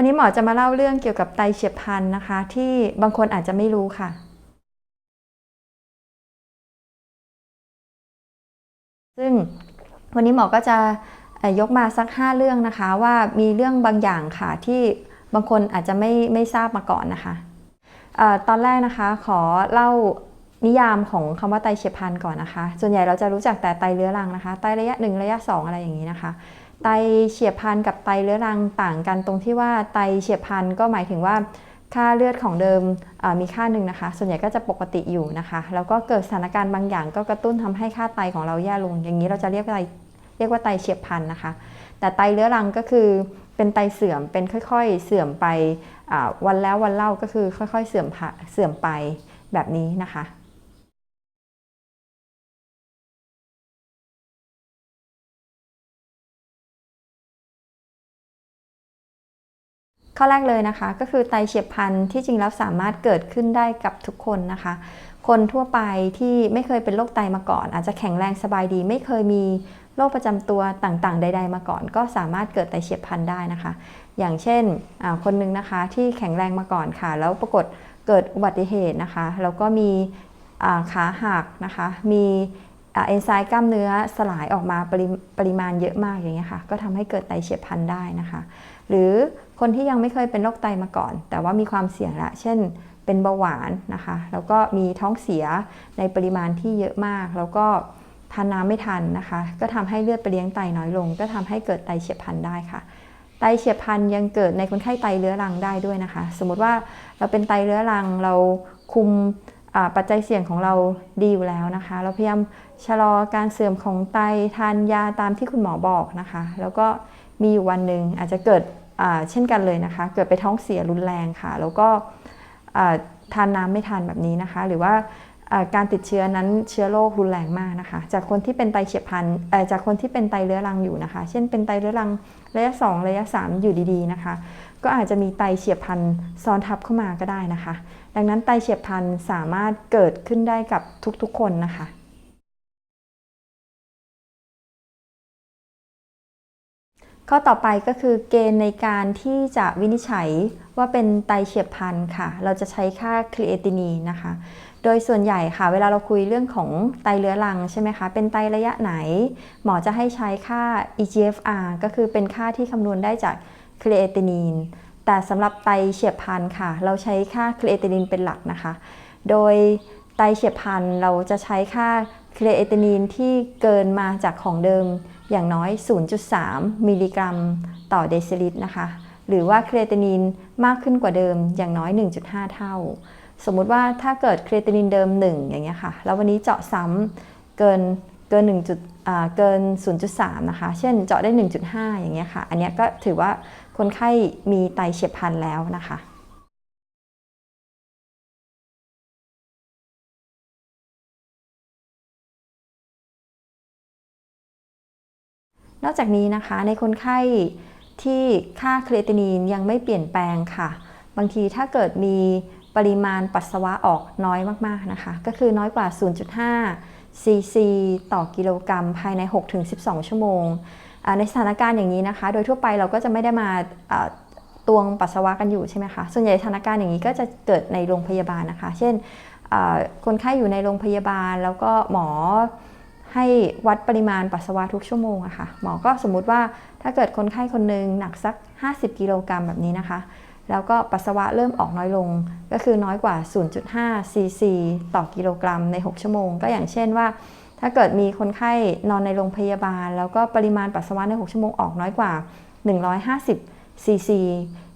วันนี้หมอจะมาเล่าเรื่องเกี่ยวกับไตเฉียบพลันนะคะ ที่บางคนอาจจะไม่รู้ค่ะ ซึ่งวันนี้หมอก็จะยกมาสัก 5 เรื่องนะคะว่ามีเรื่องบางอย่างค่ะที่บางคนอาจจะไม่ไม่ทราบมาก่อนนะคะออตอนแรกนะคะขอเล่านิยามของคำว่าไตเฉียบพลันก่อนนะคะ ส่วนใหญ่เราจะรู้จักแต่ไตเรื้อรังนะคะ ไตระยะ 1 ระยะ 2 อะไรอย่างนี้นะคะ ไตเฉียบพลันกับไตเรื้อรังต่างกันตรงที่ว่าไตเฉียบพลันก็หมายถึงว่าค่าเลือดของเดิมมีค่าหนึ่งนะคะ ส่วนใหญ่ก็จะปกติอยู่นะคะ แล้วก็เกิดสถานการณ์บางอย่างก็กระตุ้นทำให้ค่าไตของเราแย่ลง อย่างนี้เราจะเรียกไตเรียกว่าไตเฉียบพลันนะคะ แต่ไตเรื้อรังก็คือเป็นไตเสื่อมเป็นค่อยๆ เสื่อมไปวันแล้ววันเล่าก็คือค่อยๆเสื่อมเสื่อมไปแบบนี้นะคะ ข้อแรกเลยนะคะ ก็คือไตเฉียบพลันที่จริงแล้วสามารถเกิดขึ้นได้กับทุกคนนะคะ คนทั่วไปที่ไม่เคยเป็นโรคไตมาก่อน อาจจะแข็งแรงสบายดี ไม่เคยมีโรคประจำตัวต่างๆ ใด ๆ มาก่อน ก็สามารถเกิดไตเฉียบพลันได้นะคะ อย่างเช่นอ่าคนหนึ่งนะคะที่แข็งแรงมาก่อนค่ะ แล้วปรากฏเกิดอุบัติเหตุนะคะแล้วก็มีอ่าขาหักนะคะ มี เอนไซม์กล้ามเนื้อสลายออกมาปริปริมาณเยอะมากอย่างเงี้ยค่ะ ก็ทำให้เกิดไตเฉียบพลันได้นะคะ หรือคนที่ยังไม่เคยเป็นโรคไตมาก่อน แต่ว่ามีความเสี่ยงละ เช่น เป็นเบาหวานนะคะ แล้วก็มีท้องเสียในปริมาณที่เยอะมาก แล้วก็ทานน้ำไม่ทันนะคะ ก็ทำให้เลือดไปเลี้ยงไตน้อยลง ก็ทำให้เกิดไตเฉียบพลันได้ค่ะ ไตเฉียบพลันยังเกิดในคนไข้ไตเรื้อรังได้ด้วยนะคะ สมมติว่าเราเป็นไตเรื้อรังเราคุม ปัจจัยเสี่ยงของเราดีอยู่แล้วนะคะ เราพยายามชะลอการเสื่อมของไตทานยาตามที่คุณหมอบอกนะคะ แล้วก็มีอยู่วันหนึ่งอาจจะเกิดเช่นกันเลยนะคะ เกิดไปท้องเสียรุนแรงค่ะ แล้วก็ทานน้ำไม่ทันแบบนี้นะคะ หรือว่าการติดเชื้อนั้นเชื้อโรครุนแรงมากนะคะ จากคนที่เป็นไตเฉียบพลันจากคนที่เป็นไตเรื้อรังอยู่นะคะ เช่นเป็นไตเรื้อรังระยะ 2 ระยะ 3 อยู่ดีๆนะคะ ก็อาจจะมีไตเฉียบพลันซ้อนทับเข้ามาก็ได้นะคะ ดังนั้นไตเฉียบพลันสามารถเกิดขึ้นได้กับทุกๆคนนะคะข้อต่อไปก็คือเกณฑ์ในการที่จะวินิจฉัยว่าเป็นไตเฉียบพลันค่ะ เราจะใช้ค่าครีเอตินีนนะคะ โดยส่วนใหญ่ค่ะ เวลาเราคุยเรื่องของไตเรื้อรังใช่ไหมคะ เป็นไตระยะไหน หมอจะให้ใช้ค่า EGFR ก็คือเป็นค่าที่คำนวณได้จาก ครีเอตินีน แต่สำหรับไตเฉียบพลันค่ะ เราใช้ค่าครีเอตินินเป็นหลักนะคะ โดยไตเฉียบพลันเราจะใช้ค่าครีเอตินินที่เกินมาจากของเดิมอย่างน้อย 0.3 มิลลิกรัม ต่อเดซิลิตรนะคะ หรือว่าครีเอตินินมากขึ้นกว่าเดิมอย่างน้อย 1.5 เท่า สมมุติว่าถ้าเกิดครีเอตินินเดิม 1 อย่างเงี้ยค่ะ แล้ววันนี้เจาะซ้ำเกินเกิน1จุดอ่าเกิน 0.3 นะคะ เช่นเจาะได้ 1.5 อย่างเงี้ยค่ะ อันนี้ก็ถือว่า คนไข้มีไตเฉียบพลันแล้วนะคะนอกจากนี้นะคะในคนไข้ที่ค่าครีเอตินีนยังไม่เปลี่ยนแปลงค่ะ บางทีถ้าเกิดมีปริมาณปัสสาวะออกน้อยมากๆนะคะ ก็คือน้อยกว่า 0.5 ซีซี ต่อกิโลกรัมภายใน 6-12 ชั่วโมง ในสถานการณ์อย่างนี้นะคะ โดยทั่วไปเราก็จะไม่ได้มาตวงปัสสาวะกันอยู่ใช่ไหมคะส่วนใหญ่สถานการณ์อย่างนี้ก็จะเกิดในโรงพยาบาลนะคะ เช่นคนไข้อยู่ในโรงพยาบาล แล้วก็หมอให้วัดปริมาณปัสสาวะทุกชั่วโมงอะค่ะหมอก็สมมุติว่าถ้าเกิดคนไข้คนหนึ่งหนักสัก 50 กิโลกรัมแบบนี้นะคะ แล้วก็ปัสสาวะเริ่มออกน้อยลง ก็คือน้อยกว่า 0.5 ซีซีต่อกิโลกรัมใน 6 ชั่วโมง ก็อย่างเช่นว่า ถ้าเกิดมีคนไข้นอนในโรงพยาบาล แล้วก็ปริมาณปัสสาวะใน 6 ชั่วโมงออกน้อยกว่า 150ซีซี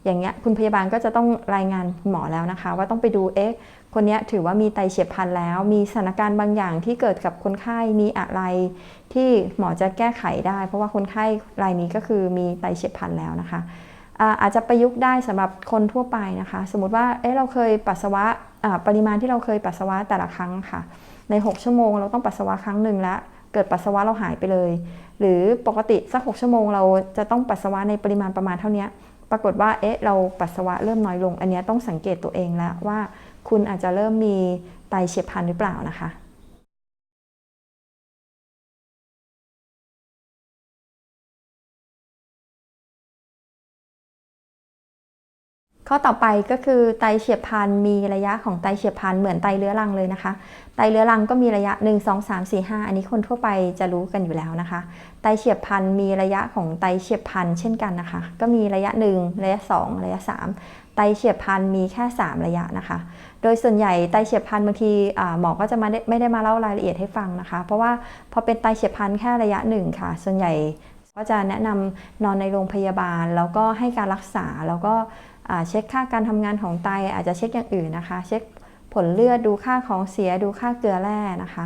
อย่างเงี้ยคุณพยาบาลก็จะต้องรายงานหมอแล้วนะคะ ว่าต้องไปดูเอ๊ะคนนี้ถือว่ามีไตเฉียบพลันแล้ว มีสถานการณ์บางอย่างที่เกิดกับคนไข้มีอะไร ที่หมอจะแก้ไขได้ เพราะว่าคนไข้รายนี้ก็คือมีไตเฉียบพลันแล้วนะคะอาจจะประยุกต์ได้สำหรับคนทั่วไปนะคะ สมมติว่าเอ๊ะเราเคยปัสสาวะปริมาณที่เราเคยปัสสาวะแต่ละครั้งค่ะ ใน 6 ชั่วโมง เราต้องปัสสาวะครั้งหนึ่งแล้วเกิดปัสสาวะเราหายไปเลย หรือปกติสัก 6 ชั่วโมง เราจะต้องปัสสาวะในปริมาณประมาณเท่านี้ปรากฏว่าเอ๊ะเราปัสสาวะเริ่มน้อยลง อันนี้ต้องสังเกตตัวเองแล้วว่า คุณอาจจะเริ่มมีไตเฉียบพลันหรือเปล่านะคะ ข้อต่อไปก็คือไตเฉียบพลันมีระยะของไตเฉียบพลันเหมือนไตเรื้อรังเลยนะคะ ไตเรื้อรังก็มีระยะ 1 2 3 4 5 อันนี้คนทั่วไปจะรู้กันอยู่แล้วนะคะ ไตเฉียบพลันมีระยะของไตเฉียบพลันเช่นกันนะคะ ก็มีระยะ 1 ระยะ 2 ระยะ 3 ไตเฉียบพลันมีแค่ 3 ระยะนะคะ โดยส่วนใหญ่ไตเฉียบพลันบางทีหมอก็จะมาไม่ได้มาเล่ารายละเอียดให้ฟังนะคะ เพราะว่าพอเป็นไตเฉียบพลันแค่ระยะหนึ่งค่ะ ส่วนใหญ่ก็จะแนะนำนอนในโรงพยาบาล แล้วก็ให้การรักษาแล้วก็ เช็คค่าการทำงานของไตอาจจะเช็คอย่างอื่นนะคะ เช็คผลเลือดดูค่าของเสียดูค่าเกลือแร่นะคะ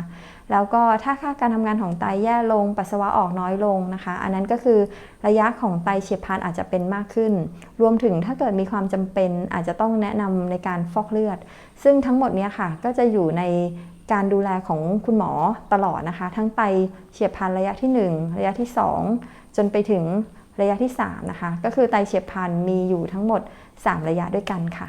แล้วก็ถ้าค่าการทำงานของไตแย่ลงปัสสาวะออกน้อยลงนะคะ อันนั้นก็คือระยะของไตเฉียบพลันอาจจะเป็นมากขึ้น รวมถึงถ้าเกิดมีความจำเป็นอาจจะต้องแนะนำในการฟอกเลือด ซึ่งทั้งหมดนี้ค่ะก็จะอยู่ในการดูแลของคุณหมอตลอดนะคะ ทั้งไตเฉียบพลันระยะที่ 1 ระยะที่ 2 จนไปถึง ระยะที่ 3 นะคะ ก็คือไตเฉียบพลันมีอยู่ทั้งหมด 3 ระยะด้วยกันค่ะ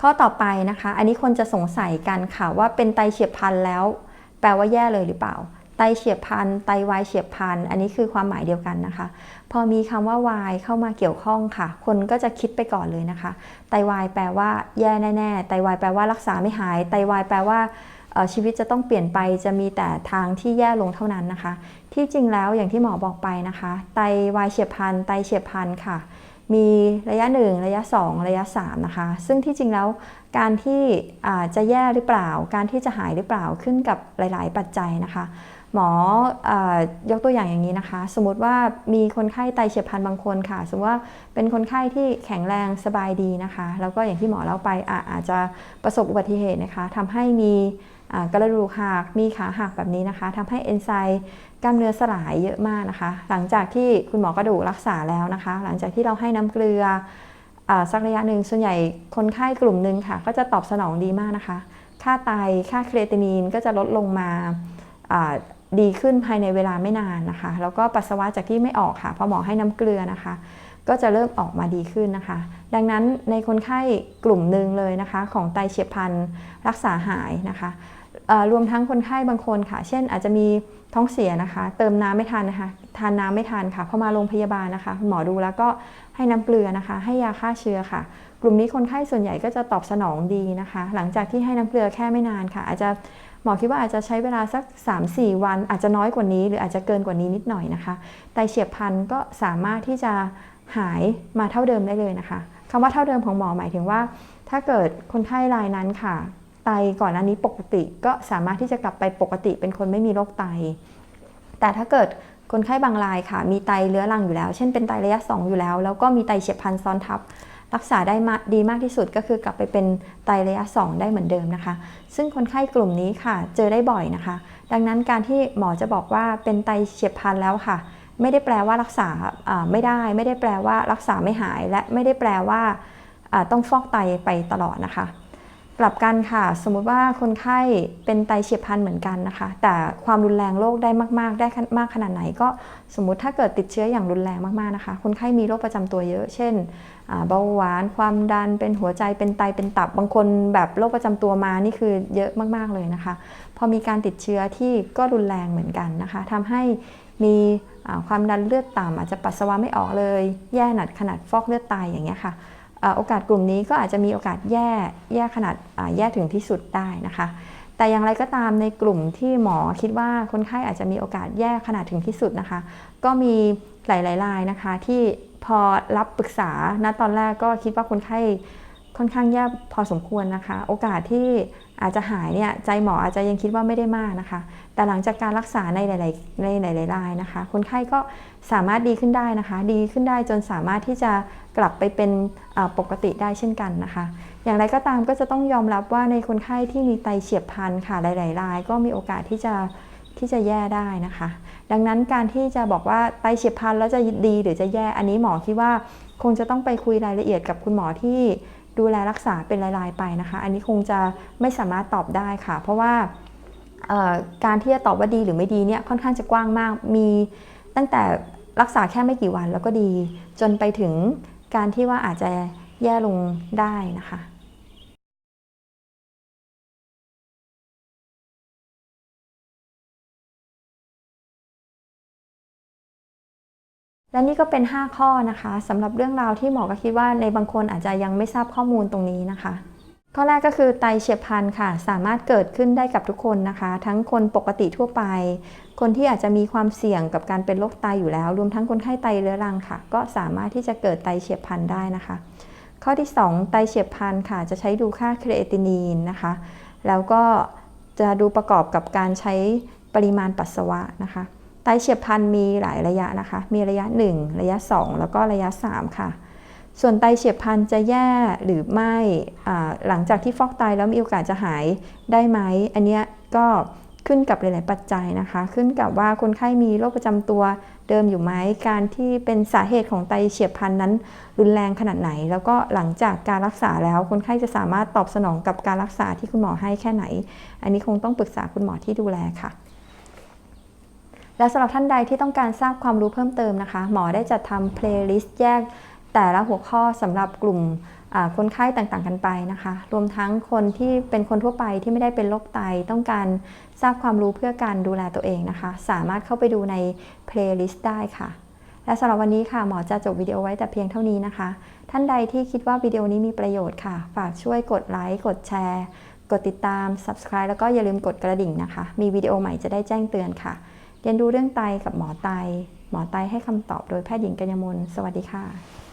ข้อต่อไปนะคะ อันนี้คนจะสงสัยกันค่ะว่าเป็นไตเฉียบพลันแล้ว แปลว่าแย่เลยหรือเปล่า ไตเฉียบพลันไตวายเฉียบพลันอันนี้คือความหมายเดียวกันนะคะ พอมีคำว่าวายเข้ามาเกี่ยวข้องค่ะ คนก็จะคิดไปก่อนเลยนะคะ ไตวายแปลว่าแย่แน่ๆไตวายแปลว่ารักษาไม่หาย ไตวายแปลว่าชีวิตจะต้องเปลี่ยนไปจะมีแต่ทางที่แย่ลงเท่านั้นนะคะ ที่จริงแล้วอย่างที่หมอบอกไปนะคะ ไตวายเฉียบพลันไตเฉียบพลันค่ะ มีระยะ 1 ระยะ 2 ระยะ 3 นะคะ ซึ่งที่จริงแล้วการที่จะแย่หรือเปล่า การที่จะหายหรือเปล่าขึ้นกับหลาย ๆ ปัจจัยนะคะ หมอยกตัวอย่างอย่างนี้นะคะ สมมติว่ามีคนไข้ไตเฉียบพลันบางคนค่ะ สมมติว่าเป็นคนไข้ที่แข็งแรงสบายดีนะคะ แล้วก็อย่างที่หมอเล่าไปอาอาจจะประสบอุบัติเหตุนะคะทำให้มีกระดูกหักมีขาหักแบบนี้นะคะทำให้เอนไซม์กล้ามเนื้อสลายเยอะมากนะคะ หลังจากที่คุณหมอกระดูกรักษาแล้วนะคะ หลังจากที่เราให้น้ำเกลือสักระยะหนึ่งส่วนใหญ่คนไข้กลุ่มหนึ่งค่ะ ก็จะตอบสนองดีมากนะคะ ค่าไตค่าเครียตินีนก็จะลดลงมา ดีขึ้นภายในเวลาไม่นานนะคะ แล้วก็ปัสสาวะจากที่ไม่ออกค่ะพอหมอให้น้ำเกลือนะคะ ก็จะเริ่มออกมาดีขึ้นนะคะ ดังนั้นในคนไข้กลุ่มหนึ่งเลยนะคะ ของไตเฉียบพลันรักษาหายนะคะรวมทั้งคนไข้บางคนค่ะ เช่นอาจจะมีท้องเสียนะคะ เติมน้ำไม่ทันนะคะ ทานน้ำไม่ทันค่ะ พอมาโรงพยาบาลนะคะ หมอดูแล้วก็ให้น้ำเกลือนะคะ ให้ยาฆ่าเชื้อค่ะ กลุ่มนี้คนไข้ส่วนใหญ่ก็จะตอบสนองดีนะคะ หลังจากที่ให้น้ำเกลือแค่ไม่นานค่ะ อาจจะ มอคิดว่าอาจจะใช้เวลาสัก 3-4 วัน อาจจะน้อยกว่านี้ หรืออาจจะเกินกว่านี้นิดหน่อยนะคะ ไตเฉียบพลันก็สามารถที่จะหายมาเท่าเดิมได้เลยนะคะคำว่าเท่าเดิมของหมอหมายถึงว่า ถ้าเกิดคนไข้รายนั้นค่ะ ไตก่อนหน้านี้ปกติก็สามารถที่จะกลับไปปกติเป็นคนไม่มีโรคไต แต่ถ้าเกิดคนไข้บางรายค่ะ มีไตเรื้อรังอยู่แล้ว เช่นเป็นไตระยะ 2 อยู่แล้ว แล้วก็มีไตเฉียบพลันซ้อนทับ รักษาได้มาดีมากที่สุดก็คือกลับไปเป็นไตระยะ 2 ได้เหมือนเดิมนะคะ ซึ่งคนไข้กลุ่มนี้ค่ะ เจอได้บ่อยนะคะ ดังนั้นการที่หมอจะบอกว่าเป็นไตเฉียบพลันแล้วค่ะ ไม่ได้แปลว่ารักษาไม่ได้ ไม่ได้แปลว่ารักษาไม่หาย และไม่ได้แปลว่าต้องฟอกไตไปตลอดนะคะ กลับกันค่ะ สมมุติว่าคนไข้เป็นไตเฉียบพลันเหมือนกันนะคะ แต่ความรุนแรงโรคได้มาก ๆ ได้มากขนาดไหน ก็สมมุติถ้าเกิดติดเชื้ออย่างรุนแรงมากๆนะคะ คนไข้มีโรคประจำตัวเยอะ เช่นเบาหวาน ความดัน เป็นหัวใจ เป็นไต เป็นตับ บางคนแบบโรคประจำตัวมา นี่คือเยอะมากๆเลยนะคะ พอมีการติดเชื้อที่ก็รุนแรงเหมือนกันนะคะทำให้มีความดันเลือดต่ำอาจจะปัสสาวะไม่ออกเลย แย่หนัดขนาดฟอกเลือดตายอย่างเงี้ยค่ะ โอกาสกลุ่มนี้ก็อาจจะมีโอกาสแย่แย่ขนาดแย่ถึงที่สุดได้นะคะ แต่อย่างไรก็ตามในกลุ่มที่หมอคิดว่าคนไข้อาจจะมีโอกาสแย่ขนาดถึงที่สุดนะคะ ก็มีหลายๆรายนะคะที่พอรับปรึกษาณตอนแรกก็คิดว่าคนไข้ ค่อนข้างแย่พอสมควรนะคะ โอกาสที่อาจจะหายเนี่ยใจหมออาจจะยังคิดว่าไม่ได้มากนะคะ แต่หลังจากการรักษาในหลายๆในหลายๆรายนะคะ คนไข้ก็สามารถดีขึ้นได้นะคะ ดีขึ้นได้จนสามารถที่จะกลับไปเป็นปกติได้เช่นกันนะคะ อย่างไรก็ตามก็จะต้องยอมรับว่าในคนไข้ที่มีไตเฉียบพลันค่ะหลาย ๆ ราย ก็มีโอกาสที่จะที่จะแย่ได้นะคะ ดังนั้นการที่จะบอกว่าไตเฉียบพลันแล้วจะดีหรือจะแย่อันนี้หมอคิดว่า คงจะต้องไปคุยรายละเอียดกับคุณหมอที่ ดูแลรักษาเป็นรายๆไปนะคะ อันนี้คงจะไม่สามารถตอบได้ค่ะ เพราะว่าการที่จะตอบว่าดีหรือไม่ดีเนี่ยค่อนข้างจะกว้างมาก มีตั้งแต่รักษาแค่ไม่กี่วันแล้วก็ดี จนไปถึงการที่ว่าอาจจะแย่ลงได้นะคะ และนี่ก็เป็น 5 ข้อนะคะสำหรับเรื่องราวที่หมอก็คิดว่าในบางคนอาจจะยังไม่ทราบข้อมูลตรงนี้นะคะ ข้อแรกก็คือไตเฉียบพลันค่ะ สามารถเกิดขึ้นได้กับทุกคนนะคะ ทั้งคนปกติทั่วไป คนที่อาจจะมีความเสี่ยงกับการเป็นโรคไตอยู่แล้ว รวมทั้งคนไข้ไตเรื้อรังค่ะ ก็สามารถที่จะเกิดไตเฉียบพลันได้นะคะ ข้อที่ 2 ไตเฉียบพลันค่ะ จะใช้ดูค่าครีเอตินีนนะคะ แล้วก็จะดูประกอบกับการใช้ปริมาณปัสสาวะนะคะ ไตเฉียบพลันมีหลายระยะนะคะ มีระยะ 1 ระยะ 2 แล้วก็ระยะ 3 ค่ะ ส่วนไตเฉียบพลันจะแย่หรือไม่หลังจากที่ฟอกไตแล้วมีโอกาสจะหายได้ไหม อันเนี้ยก็ขึ้นกับหลาย ๆ ปัจจัยนะคะ ขึ้นกับว่าคนไข้มีโรคประจำตัวเดิมอยู่ไหม การที่เป็นสาเหตุของไตเฉียบพลันนั้น รุนแรงขนาดไหน แล้วก็หลังจากการรักษาแล้วคนไข้จะสามารถตอบสนองกับการรักษาที่คุณหมอให้แค่ไหน อันนี้คงต้องปรึกษาคุณหมอที่ดูแลค่ะ และสำหรับท่านใดที่ต้องการทราบความรู้เพิ่มเติมนะคะ หมอได้จัดทำเพลย์ลิสต์แยกแต่ละหัวข้อสำหรับกลุ่มคนไข้ต่างๆกันไปนะคะ รวมทั้งคนที่เป็นคนทั่วไปที่ไม่ได้เป็นโรคไตต้องการทราบความรู้เพื่อการดูแลตัวเองนะคะ สามารถเข้าไปดูในเพลย์ลิสต์ได้ค่ะ และสำหรับวันนี้ค่ะ หมอจะจบวิดีโอไว้แต่เพียงเท่านี้นะคะ ท่านใดที่คิดว่าวิดีโอนี้มีประโยชน์ค่ะ ฝากช่วยกดไลค์กดแชร์ กดติดตาม subscribe แล้วก็อย่าลืมกดกระดิ่งนะคะ มีวิดีโอใหม่จะได้แจ้งเตือนค่ะ เรียนรู้เรื่องไตกับหมอไต หมอไตให้คำตอบโดยแพทย์หญิงกัญญมลสวัสดีค่ะ